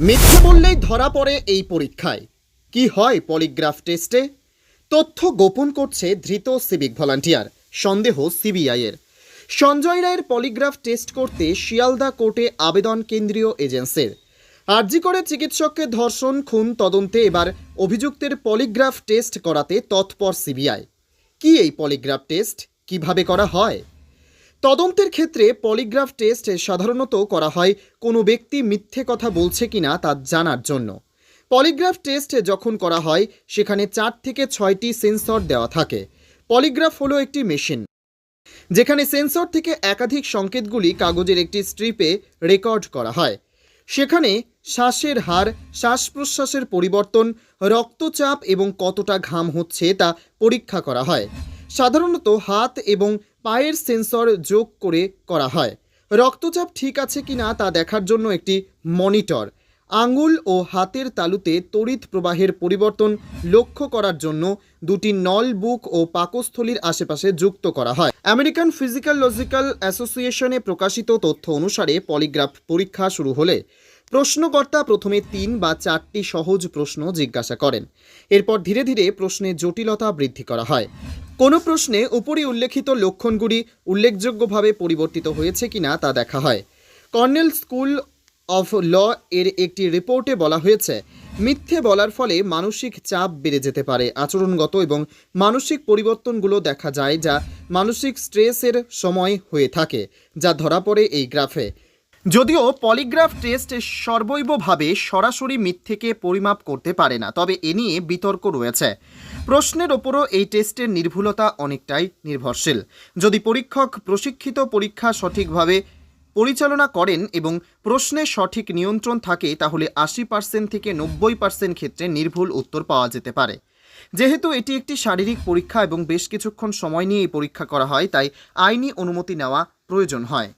মিথ্যে বললেই ধরা পড়ে এই পরীক্ষায়। কি হয় পলিগ্রাফ টেস্টে? তথ্য গোপন করছে ধৃত সিভিক ভলান্টিয়ার, সন্দেহ সিবিআইয়ের। সঞ্জয় রায়ের পলিগ্রাফ টেস্ট করতে শিয়ালদা কোর্টে আবেদন কেন্দ্রীয় এজেন্সির। আরজি করে চিকিৎসককে ধর্ষণ, খুন, তদন্তে এবার অভিযুক্তের পলিগ্রাফ টেস্ট করাতে তৎপর সিবিআই। কি এই পলিগ্রাফ টেস্ট? কীভাবে করা হয়? তদন্তের ক্ষেত্রে পলিগ্রাফ টেস্ট সাধারণত করা হয় কোনো ব্যক্তি মিথ্যে কথা বলছে কিনা তা জানার জন্য। পলিগ্রাফ টেস্ট যখন করা হয়, সেখানে চার থেকে ছয়টি সেন্সর দেওয়া থাকে। পলিগ্রাফ হলো একটি মেশিন, যেখানে সেন্সর থেকে একাধিক সংকেতগুলি কাগজের একটি স্ট্রিপে রেকর্ড করা হয়। সেখানে শ্বাসের হার, শ্বাস প্রশ্বাসের পরিবর্তন, রক্তচাপ এবং কতটা ঘাম হচ্ছে তা পরীক্ষা করা হয়। সাধারণত হাত এবং পায়ের সেন্সর যোগ করে করা হয়। রক্তচাপ ঠিক আছে কিনা তা দেখার জন্য একটি মনিটর। আঙুল ও হাতের তালুতে তড়িৎ প্রবাহের পরিবর্তন লক্ষ্য করার জন্য দুটি নল বুক ও পাকস্থলীর আশেপাশে যুক্ত করা হয়। আমেরিকান ফিজিক্যাল লজিক্যাল অ্যাসোসিয়েশনে প্রকাশিত তথ্য অনুসারে পলিগ্রাফ পরীক্ষা শুরু হলে প্রশ্নকর্তা প্রথমে তিন বা চারটি সহজ প্রশ্ন জিজ্ঞাসা করেন। এরপর ধীরে ধীরে প্রশ্নের জটিলতা বৃদ্ধি করা হয়। কোনো প্রশ্নে উপরি উল্লেখিত লক্ষণগুলি উল্লেখযোগ্যভাবে পরিবর্তিত হয়েছে কিনা তা দেখা হয়। কর্নেল স্কুল অফ ল এর একটি রিপোর্টে বলা হয়েছে, মিথ্যে বলার ফলে মানসিক চাপ বেড়ে যেতে পারে আচরণগত এবং মানসিক পরিবর্তনগুলো দেখা যায় যা মানসিক স্ট্রেসের সময় হয়ে থাকে, যা ধরা পড়ে এই গ্রাফে। যদিও পলিগ্রাফ টেস্ট সর্বৈবভাবে সরাসরি মিথ্যেকে পরিমাপ করতে পারে না, তবে এ নিয়ে বিতর্ক রয়েছে। প্রশ্নের ওপরও এই টেস্টের নির্ভুলতা অনেকটাই নির্ভরশীল। যদি পরীক্ষক প্রশিক্ষিত পরীক্ষা সঠিকভাবে পরিচালনা করেন এবং প্রশ্নের সঠিক নিয়ন্ত্রণ থাকে, তাহলে আশি পার্সেন্ট থেকে নব্বই পার্সেন্ট ক্ষেত্রে নির্ভুল উত্তর পাওয়া যেতে পারে। যেহেতু এটি একটি শারীরিক পরীক্ষা এবং বেশ কিছুক্ষণ সময় নিয়ে এই পরীক্ষা করা হয়, তাই আইনি অনুমতি নেওয়া প্রয়োজন হয়।